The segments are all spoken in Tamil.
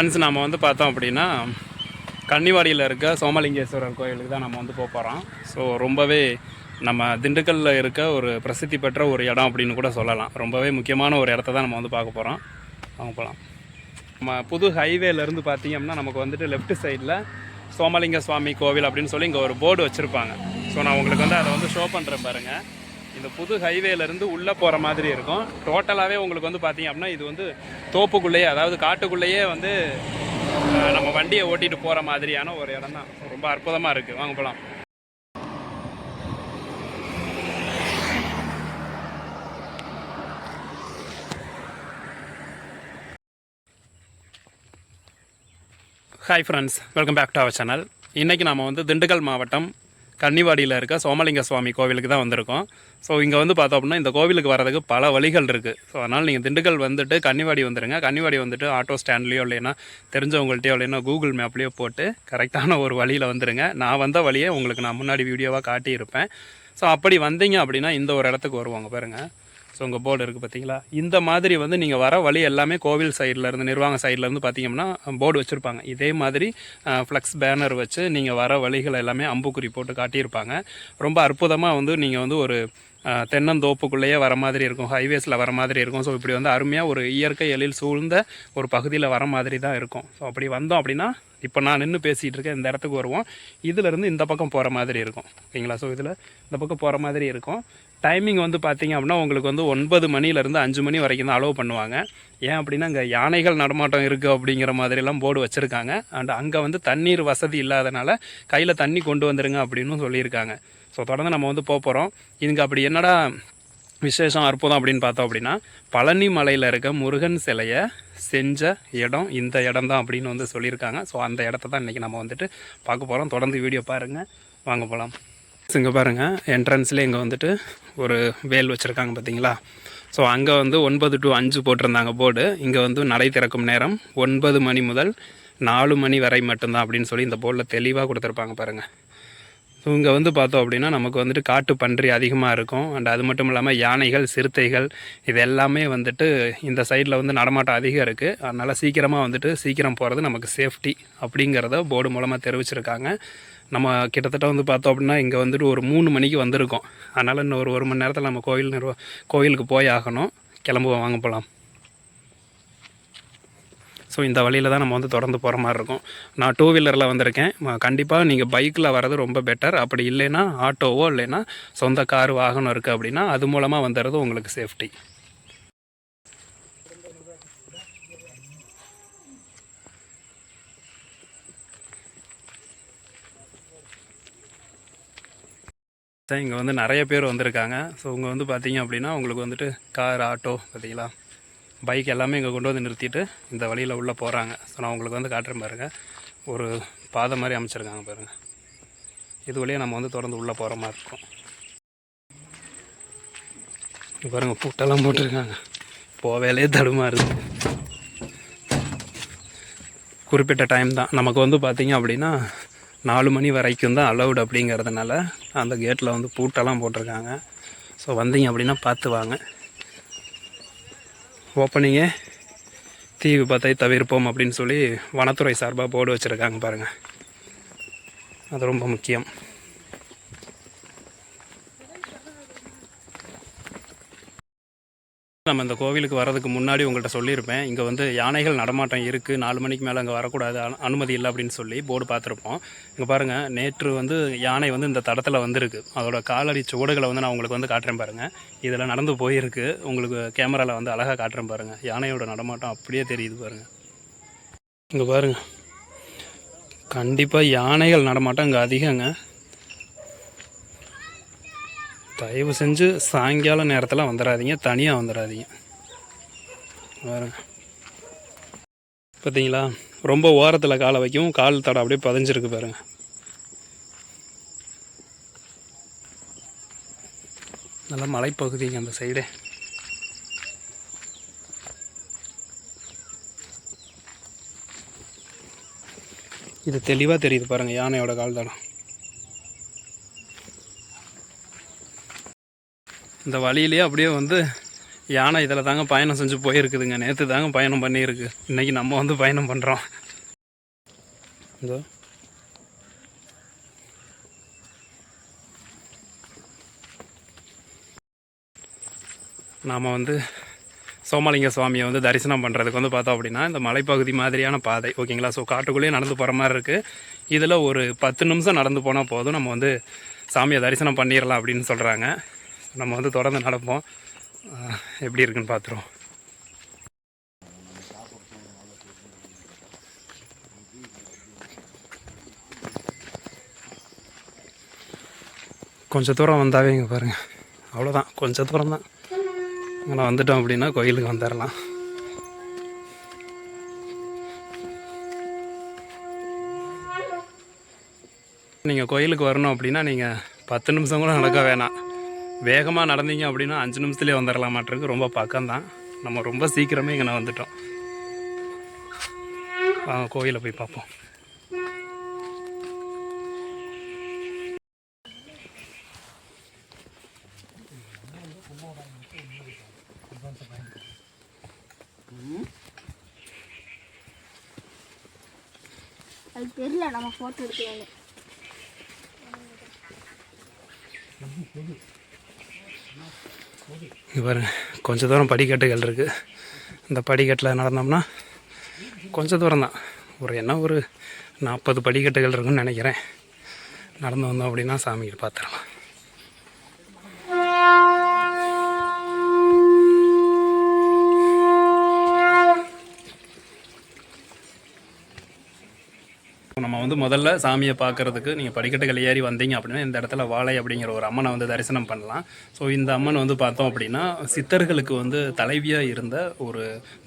ஃப்ரெண்ட்ஸ் நம்ம வந்து பார்த்தோம் அப்படின்னா கன்னிவாடியில் இருக்க சோமலிங்கேஸ்வரர் கோயிலுக்கு தான் நம்ம வந்து போக போகிறோம் ஸோ ரொம்பவே நம்ம திண்டுக்கல்லில் இருக்க ஒரு பிரசித்தி பெற்ற ஒரு இடம் அப்படின்னு கூட சொல்லலாம். ரொம்பவே முக்கியமான ஒரு இடத்த தான் நம்ம வந்து பார்க்க போகிறோம் அவங்க போகலாம் நம்ம புது ஹைவேலேருந்து பார்த்தீங்கன்னா நமக்கு வந்துட்டு லெஃப்ட் சைடில் சோமலிங்க சுவாமி கோவில் அப்படின்னு சொல்லி இங்கே ஒரு போர்டு வச்சுருப்பாங்க. ஸோ நான் உங்களுக்கு வந்து அதை வந்து ஷோ பண்ணுறேன் பாருங்கள் இந்த புது ஹைவேலேருந்து உள்ளே போகிற மாதிரி இருக்கும். டோட்டலாகவே உங்களுக்கு வந்து பார்த்தீங்க அப்படின்னா இது வந்து தோப்புக்குள்ளேயே அதாவது காட்டுக்குள்ளேயே வந்து நம்ம வண்டியை ஓட்டிகிட்டு போகிற மாதிரியான ஒரு இடம் தான். ரொம்ப அற்புதமாக இருக்குது வாங்க போகலாம் hi friends welcome back to our channel இன்றைக்கி நம்ம வந்து திண்டுக்கல் மாவட்டம் கன்னிவாடியில் இருக்க சோமலிங்க சுவாமி கோவிலுக்கு தான் வந்திருக்கோம். ஸோ இங்கே வந்து பார்த்தோம் அப்படின்னா இந்த கோவிலுக்கு வரதுக்கு பல வழிகள் இருக்குது ஸோ அதனால் நீங்கள் திண்டுக்கல் வந்துட்டு கன்னிவாடி வந்துடுங்க கன்னிவாடி வந்துட்டு ஆட்டோ ஸ்டாண்ட்லேயோ இல்லைன்னா தெரிஞ்சவங்கள்ட்டையோ இல்லைன்னா கூகுள் மேப்லேயோ போட்டு கரெக்டான ஒரு வழியில் வந்துடுங்க நான் வந்த வழியை உங்களுக்கு நான் முன்னாடி வீடியோவாக காட்டியிருப்பேன். ஸோ அப்படி வந்தீங்க அப்படின்னா இந்த ஒரு இடத்துக்கு வருவாங்க பாருங்கள் ஸோ உங்கள் போர்டு இருக்குது பார்த்தீங்களா இந்த மாதிரி வந்து நீங்கள் வர வழி எல்லாமே கோவில் சைடில் இருந்து நிர்வாக சைட்லேருந்து இருந்து பார்த்தீங்கன்னா போர்டு வச்சுருப்பாங்க. இதே மாதிரி ஃப்ளக்ஸ் பேனர் வச்சு நீங்கள் வர வழிகள் எல்லாமே அம்புக்குறி போட்டு காட்டியிருப்பாங்க. ரொம்ப அற்புதமாக வந்து நீங்கள் வந்து ஒரு தென்னந்தோப்புக்குள்ளேயே வர மாதிரி இருக்கும். ஹைவேஸில் வர மாதிரி இருக்கும். ஸோ இப்படி வந்து அருமையாக ஒரு இயற்கை எழில் சூழ்ந்த ஒரு பகுதியில் வர மாதிரி தான் இருக்கும். ஸோ அப்படி வந்தோம் அப்படின்னா இப்போ நான் நின்று பேசிகிட்டு இருக்கேன். இந்த இடத்துக்கு வருவோம். இதிலேருந்து இந்த பக்கம் போகிற மாதிரி இருக்கும். ஓகேங்களா? ஸோ இதில் இந்த பக்கம் போகிற மாதிரி இருக்கும். டைமிங் வந்து பார்த்திங்க அப்படின்னா உங்களுக்கு வந்து ஒன்பது மணிலேருந்து அஞ்சு மணி வரைக்கும் தான் அலோவ் பண்ணுவாங்க. ஏன் அப்படின்னா அங்கே யானைகள் நடமாட்டம் இருக்குது அப்படிங்கிற மாதிரிலாம் போர்டு வச்சுருக்காங்க. அண்ட் அங்கே வந்து தண்ணீர் வசதி இல்லாதனால கையில் தண்ணி கொண்டு வந்துடுங்க அப்படின்னு சொல்லியிருக்காங்க. ஸோ தொடர்ந்து நம்ம வந்து போக போகிறோம் இதுக்கு அப்படி என்னடா விசேஷம் அற்புதம் அப்படின்னு பார்த்தோம் அப்படின்னா பழனி மலையில் இருக்க முருகன் சிலையை செஞ்ச இடம் இந்த இடம் தான் அப்படின்னு வந்து சொல்லியிருக்காங்க. ஸோ அந்த இடத்த தான் இன்றைக்கி நம்ம வந்துட்டு பார்க்க போகிறோம் தொடர்ந்து வீடியோ பாருங்கள் வாங்க போகலாம் இங்கே பாருங்கள் என்ட்ரன்ஸ்லேயே இங்கே வந்துட்டு ஒரு வேல் வச்சுருக்காங்க பார்த்தீங்களா ஸோ அங்கே வந்து ஒன்பது டு அஞ்சு போட்டிருந்தாங்க போர்டு. இங்கே வந்து நடை திறக்கும் நேரம் ஒன்பது மணி முதல் நாலு மணி வரை மட்டும்தான் அப்படின்னு சொல்லி இந்த போர்டில் தெளிவாக கொடுத்துருப்பாங்க பாருங்கள் ஸோ இங்கே வந்து பார்த்தோம் அப்படின்னா நமக்கு வந்துட்டு காட்டு பன்றி அதிகமாக இருக்கும். அண்ட் அது மட்டும் இல்லாமல் யானைகள் சிறுத்தைகள் இது எல்லாமே வந்துட்டு இந்த சைடில் வந்து நடமாட்டம் அதிகம் இருக்குது அதனால் சீக்கிரமாக வந்துட்டு சீக்கிரம் போகிறது நமக்கு சேஃப்டி அப்படிங்கிறத போர்டு மூலமாக தெரிவிச்சிருக்காங்க. நம்ம கிட்டத்தட்ட வந்து பார்த்தோம் அப்படின்னா இங்கே வந்துட்டு ஒரு மூணு மணிக்கு வந்திருக்கோம். அதனால் இன்னும் ஒரு ஒரு மணி நேரத்தில் நம்ம கோயில் நிர்வ கோயிலுக்கு போய் ஆகணும். கிளம்புவோம் வாங்க போகலாம் ஸோ இந்த வழியில் தான் நம்ம வந்து தொடர்ந்து போகிற மாதிரி இருக்கும். நான் டூ வீலரில் வந்திருக்கேன். கண்டிப்பாக நீங்கள் பைக்கில் வர்றது ரொம்ப பெட்டர் அப்படி இல்லைன்னா ஆட்டோவோ இல்லைன்னா சொந்த கார் வாகனம் இருக்குது அப்படின்னா அது மூலமாக வந்துடுறது உங்களுக்கு சேஃப்டி இங்கே வந்து நிறைய பேர் வந்திருக்காங்க. ஸோ இங்கே வந்து பார்த்தீங்க அப்படின்னா உங்களுக்கு வந்துட்டு கார் ஆட்டோ பார்த்தீங்களா பைக் எல்லாமே இங்கே கொண்டு வந்து நிறுத்திட்டு இந்த வழியில் உள்ளே போகிறாங்க ஸோ நான் உங்களுக்கு வந்து காட்டுறேன் பாருங்கள் ஒரு பாதை மாதிரி அமைச்சிருக்காங்க பாருங்கள் இது வழியாக நம்ம வந்து தொடர்ந்து உள்ளே போகிற மாதிரி இருக்கும். பாருங்கள் பூட்டெல்லாம் போட்டிருக்காங்க. போவேலே தடுமாறுது குறிப்பிட்ட டைம் தான். நமக்கு வந்து பார்த்திங்க அப்படின்னா நாலு மணி வரைக்கும் தான் அலௌடு அப்படிங்கிறதுனால அந்த கேட்டில் வந்து பூட்டெல்லாம் போட்டிருக்காங்க. ஸோ வந்தீங்க அப்படின்னா பார்த்து வாங்க. ஓப்பனிங்கே. தீ விபத்தை தவிர்ப்போம் அப்படின்னு சொல்லி வனத்துறை சார்பாக போர்டு வச்சுருக்காங்க பாருங்கள் அது ரொம்ப முக்கியம். நம்ம இந்த கோவிலுக்கு வரதுக்கு முன்னாடி உங்கள்கிட்ட சொல்லியிருப்பேன். இங்கே வந்து யானைகள் நடமாட்டம் இருக்குது நாலு மணிக்கு மேலே அங்கே வரக்கூடாது. அனுமதி இல்லை அப்படின்னு சொல்லி போர்டு பார்த்துருப்போம். இங்கே பாருங்கள் நேற்று வந்து யானை வந்து இந்த தடத்தில் வந்திருக்கு. அதோட காலடி சுவடுகளை வந்து நான் உங்களுக்கு வந்து காட்டுறேன் பாருங்கள் இதில் நடந்து போயிருக்கு. உங்களுக்கு கேமராவில் வந்து அழகாக காட்டுறேன் பாருங்கள் யானையோட நடமாட்டம் அப்படியே தெரியுது பாருங்கள் இங்கே பாருங்கள் கண்டிப்பாக யானைகள் நடமாட்டம் இங்கே அதிகங்க. தயவு செஞ்சு சாயங்கால நேரத்தில் வந்துடாதீங்க தனியாக வந்துடாதீங்க பாருங்க. பார்த்தீங்களா ரொம்ப ஓரத்தில் காலை வைக்கவும் கால் தடம் அப்படியே பதிஞ்சிருக்கு பாருங்க. நல்ல மலைப்பகுதிங்க அந்த சைடு. இது தெளிவாக தெரியுது பாருங்கள் யானையோட கால் தடம். இந்த வழியிலேயே அப்படியே வந்து யானை இதில் தாங்க பயணம் செஞ்சு போயிருக்குதுங்க. நேற்று தாங்க பயணம் பண்ணியிருக்கு. இன்னைக்கு நம்ம வந்து பயணம் பண்ணுறோம் இந்த நாம் வந்து சோமலிங்க சுவாமியை வந்து தரிசனம் பண்ணுறதுக்கு வந்து பார்த்தோம் அப்படின்னா இந்த மலைப்பகுதி மாதிரியான பாதை ஓகேங்களா? ஸோ காட்டுக்குள்ளேயே நடந்து போகிற மாதிரி இருக்குது இதில் ஒரு பத்து நிமிஷம் நடந்து போனால் போதும். நம்ம வந்து சாமியை தரிசனம் பண்ணிடலாம் அப்படின்னு சொல்கிறாங்க நம்ம வந்து தொடர்ந்து நடப்போம். எப்படி இருக்குன்னு பார்த்துருவோம் கொஞ்சம் தூரம் வந்தாவே இங்கே பாருங்கள் அவ்வளோதான் கொஞ்சம் தூரம் தான். இங்கே வந்துட்டோம் அப்படின்னா கோயிலுக்கு வந்துடலாம் நீங்கள் கோயிலுக்கு வரணும் அப்படின்னா நீங்கள் பத்து நிமிஷம் கூட நடக்க வேணாம். வேகமாக நடந்தீங்க அப்படின்னா அஞ்சு நிமிஷத்துலேயே வந்துடலாம் மாட்டிருக்கு ரொம்ப பக்கம்தான். நம்ம ரொம்ப சீக்கிரமே இங்கே வந்துட்டோம். வாங்க கோயிலை போய் பார்ப்போம். அது தெரியல நம்ம ஃபோட்டோ எடுக்கலாம்னு இங்கே பாருங்க கொஞ்சம் தூரம் படிக்கட்டுகள் இருக்குது இந்த படிக்கட்டில் நடந்தோம்னா கொஞ்சம் தூரம் தான். ஒரு என்ன ஒரு நாற்பது படிக்கட்டுகள் இருக்குன்னு நினைக்கிறேன். நடந்து வந்தோம் அப்படின்னா சாமிக்கு பார்த்துடலாம் நம்ம வந்து முதல்ல சாமியை பார்க்கறதுக்கு நீங்கள் படிக்கட்டுகள் ஏறி வந்தீங்க அப்படின்னா இந்த இடத்துல வாழை அப்படிங்கிற ஒரு அம்மனை வந்து தரிசனம் பண்ணலாம். ஸோ இந்த அம்மன் வந்து பார்த்தோம் அப்படின்னா சித்தர்களுக்கு வந்து தலைவியாக இருந்த ஒரு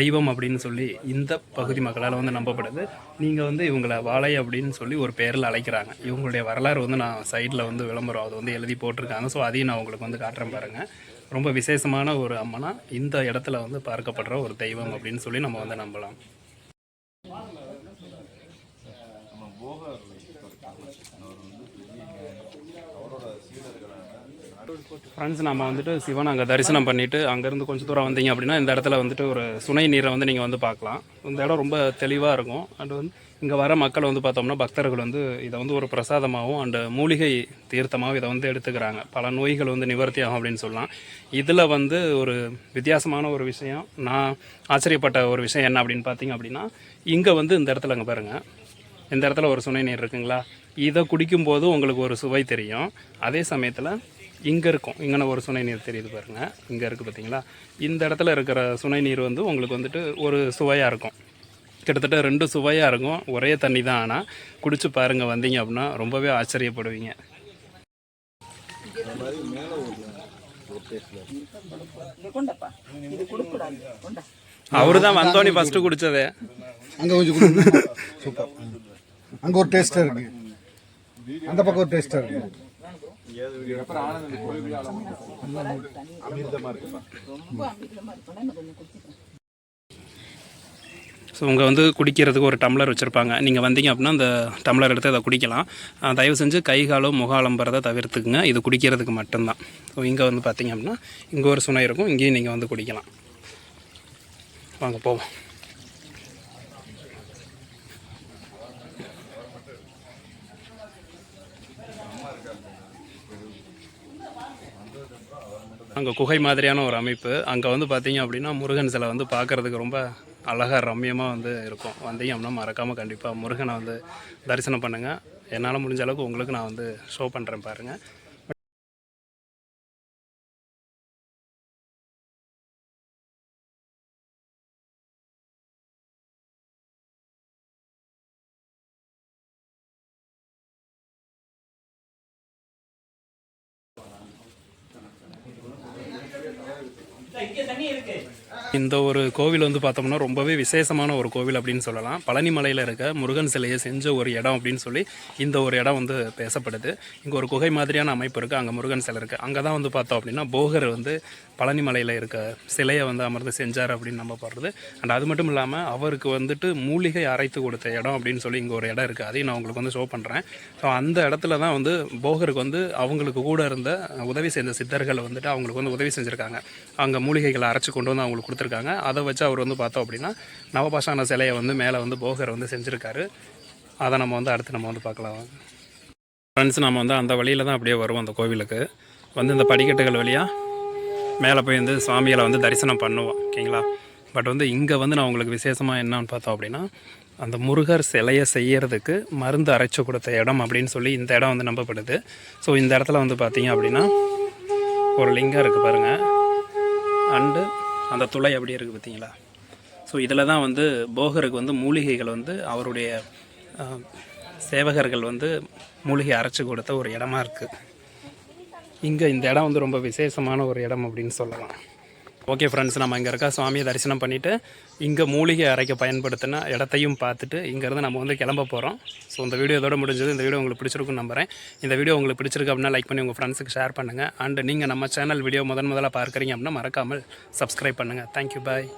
தெய்வம் அப்படின்னு சொல்லி இந்த பகுதி மக்களால் வந்து நம்பப்படுது. நீங்கள் வந்து இவங்களை வாழை அப்படின்னு சொல்லி ஒரு பேரில் அழைக்கிறாங்க. இவங்களுடைய வரலாறு வந்து நான் சைடில் வந்து விளம்பரம் அது வந்து எழுதி போட்டிருக்காங்க. ஸோ அதையும் நான் உங்களுக்கு வந்து காட்டுறேன் பாருங்கள் ரொம்ப விசேஷமான ஒரு அம்மனா இந்த இடத்துல வந்து பார்க்கப்படுற ஒரு தெய்வம் அப்படின்னு சொல்லி நம்ம வந்து நம்பலாம். ஃப்ரெண்ட்ஸ் நம்ம வந்துட்டு சிவன் அங்கே தரிசனம் பண்ணிவிட்டு அங்கேருந்து கொஞ்சம் தூரம் வந்தீங்க அப்படின்னா இந்த இடத்துல வந்துட்டு ஒரு சுனை நீரை வந்து நீங்கள் வந்து பார்க்கலாம். இந்த இடம் ரொம்ப தெளிவாக இருக்கும். அண்ட் வந்து இங்கே வர மக்கள் வந்து பார்த்தோம்னா பக்தர்கள் வந்து இதை வந்து ஒரு பிரசாதமாகவும் அண்டு மூலிகை தீர்த்தமாகவும் இதை வந்து எடுத்துக்கிறாங்க. பல நோய்கள் வந்து நிவர்த்தி ஆகும் அப்படின்னு சொல்லலாம். இதில் வந்து ஒரு வித்தியாசமான ஒரு விஷயம் நான் ஆச்சரியப்பட்ட ஒரு விஷயம் என்ன அப்படின்னு பார்த்தீங்க அப்படின்னா இங்கே வந்து இந்த இடத்துல அங்கே பாருங்கள் இந்த இடத்துல ஒரு சுனை நீர் இருக்குங்களா? இதை குடிக்கும்போது உங்களுக்கு ஒரு சுவை தெரியும். அதே சமயத்தில் இங்கே இருக்கும். இங்கே ஒரு சுனை நீர் தெரியுது பாருங்க. இங்கே இருக்குது பார்த்தீங்களா இந்த இடத்துல இருக்கிற சுனை நீர் வந்து உங்களுக்கு வந்துட்டு ஒரு சுவையாக இருக்கும். கிட்டத்தட்ட ரெண்டு சுவையாக இருக்கும். ஒரே தண்ணி தான். ஆனால் குடிச்சு பாருங்கள் வந்தீங்க அப்படின்னா ரொம்பவே ஆச்சரியப்படுவீங்க. அவரு தான் வந்தோனி ஃபர்ஸ்ட் குடித்ததே அங்கே கொஞ்சம் சூப்பர். ஒரு டேஸ்ட்டாக இருக்கு. அந்த பக்கம் ஒரு டேஸ்ட்டாக இருக்கு. ஸோ உங்க வந்து குடிக்கிறதுக்கு ஒரு டம்ளர் வச்சுருப்பாங்க. நீங்கள் வந்தீங்க அப்படின்னா அந்த டம்ளர் எடுத்து அதை குடிக்கலாம். தயவு செஞ்சு கை காலம் முகாலம்புறதை தவிர்த்துக்குங்க. இது குடிக்கிறதுக்கு மட்டும்தான். ஸோ இங்கே வந்து பார்த்தீங்க அப்படின்னா இங்கே ஒரு சுனை இருக்கும். இங்கேயும் நீங்கள் வந்து குடிக்கலாம். வாங்க போவோம். அங்கே குகை மாதிரியான ஒரு அமைப்பு. அங்கே வந்து பார்த்தீங்க அப்படின்னா முருகன் சிலை வந்து பார்க்குறதுக்கு ரொம்ப அழகாக ரம்மியமாக வந்து இருக்கும். வந்தீங்க அப்படின்னா மறக்காமல் கண்டிப்பாக முருகனை வந்து தரிசனம் பண்ணுங்கள் என்னால் முடிஞ்ச அளவுக்கு உங்களுக்கு நான் வந்து ஷோ பண்ணுறேன் பாருங்கள் இங்க தண்ணி இருக்கு. இந்த ஒரு கோவில் வந்து பார்த்தோம்னா ரொம்பவே விசேஷமான ஒரு கோவில் அப்படின்னு சொல்லலாம். பழனி மலையில் இருக்க முருகன் சிலையை செஞ்ச ஒரு இடம் அப்படின்னு சொல்லி இந்த ஒரு இடம் வந்து பேசப்படுது. இங்கே ஒரு குகை மாதிரியான அமைப்பு இருக்குது அங்கே முருகன் சிலை இருக்குது அங்கே தான் வந்து பார்த்தோம் அப்படின்னா போகர் வந்து பழனி மலையில் இருக்க சிலையை வந்து அமர்ந்து செஞ்சார் அப்படின்னு நம்பப்படுறது அண்ட் அது மட்டும் இல்லாமல் அவருக்கு வந்துட்டு மூலிகை அரைத்து கொடுத்த இடம் அப்படின்னு சொல்லி இங்கே ஒரு இடம் இருக்குது அதையும் நான் உங்களுக்கு வந்து ஷோ பண்ணுறேன் ஸோ அந்த இடத்துல தான் வந்து போகருக்கு வந்து அவங்களுக்கு கூட இருந்த உதவி செய்த சித்தர்கள் வந்துட்டு அவங்களுக்கு வந்து உதவி செஞ்சுருக்காங்க. அங்கே மூலிகைகளை அரைச்சி கொண்டு வந்து அவங்களுக்கு கொடுத்துருக்காங்க. அதை வச்சு அவர் வந்து பார்த்தோம் அப்படின்னா நவபாஷான சிலையை வந்து மேலே வந்து போகர் வந்து செஞ்சுருக்காரு. அதை நம்ம வந்து அடுத்து நம்ம வந்து பார்க்கலாம். ஃப்ரெண்ட்ஸ் நம்ம வந்து அந்த வழியில் தான் அப்படியே வருவோம் அந்த கோவிலுக்கு. வந்து இந்த படிக்கட்டுகள் வழியாக மேலே போய் வந்து சுவாமிகளை வந்து தரிசனம் பண்ணுவோம். ஓகேங்களா? பட் வந்து இங்கே வந்து நான் உங்களுக்கு விசேஷமாக என்னன்னு பார்த்தோம் அப்படின்னா அந்த முருகர் சிலையை செய்கிறதுக்கு மருந்து அரைச்சு கொடுத்த இடம் அப்படின்னு சொல்லி இந்த இடம் வந்து நம்பப்படுது. ஸோ இந்த இடத்துல வந்து பார்த்தீங்க அப்படின்னா ஒரு லிங்கம் இருக்குது பாருங்கள் அண்டு அந்த துளை அப்படியே இருக்குது பார்த்தீங்களா? ஸோ இதில் தான் வந்து போகருக்கு வந்து மூலிகைகள் வந்து அவருடைய சேவகர்கள் வந்து மூலிகை அரைச்சி கொடுத்த ஒரு இடமா இருக்குது இங்கே இந்த இடம் வந்து ரொம்ப விசேஷமான ஒரு இடம் அப்படின்னு சொல்லலாம். ஓகே ஃப்ரெண்ட்ஸ் நம்ம இங்கே இருக்க சுவாமியை தரிசனம் பண்ணிவிட்டு இங்கே மூலிகை அரைக்க பயன்படுத்தின இடத்தையும் பார்த்துட்டு இங்கேருந்து நம்ம வந்து கிளம்ப போகிறோம் ஸோ இந்த வீடியோ இதோட முடிஞ்சது. இந்த வீடியோ உங்களுக்கு பிடிச்சிருக்குன்னு நம்புறேன். இந்த வீடியோ உங்களுக்கு பிடிச்சிருக்கு அப்படின்னா லைக் பண்ணி உங்கள் ஃப்ரெண்ட்ஸுக்கு ஷேர் பண்ணுங்கள் அண்ட் நீங்கள் நம்ம சேனல் வீடியோ முதன் முதலாக பார்க்குறீங்க அப்படின்னா மறக்காமல் சப்ஸ்கிரைப் பண்ணுங்கள் தேங்க்யூ பாய்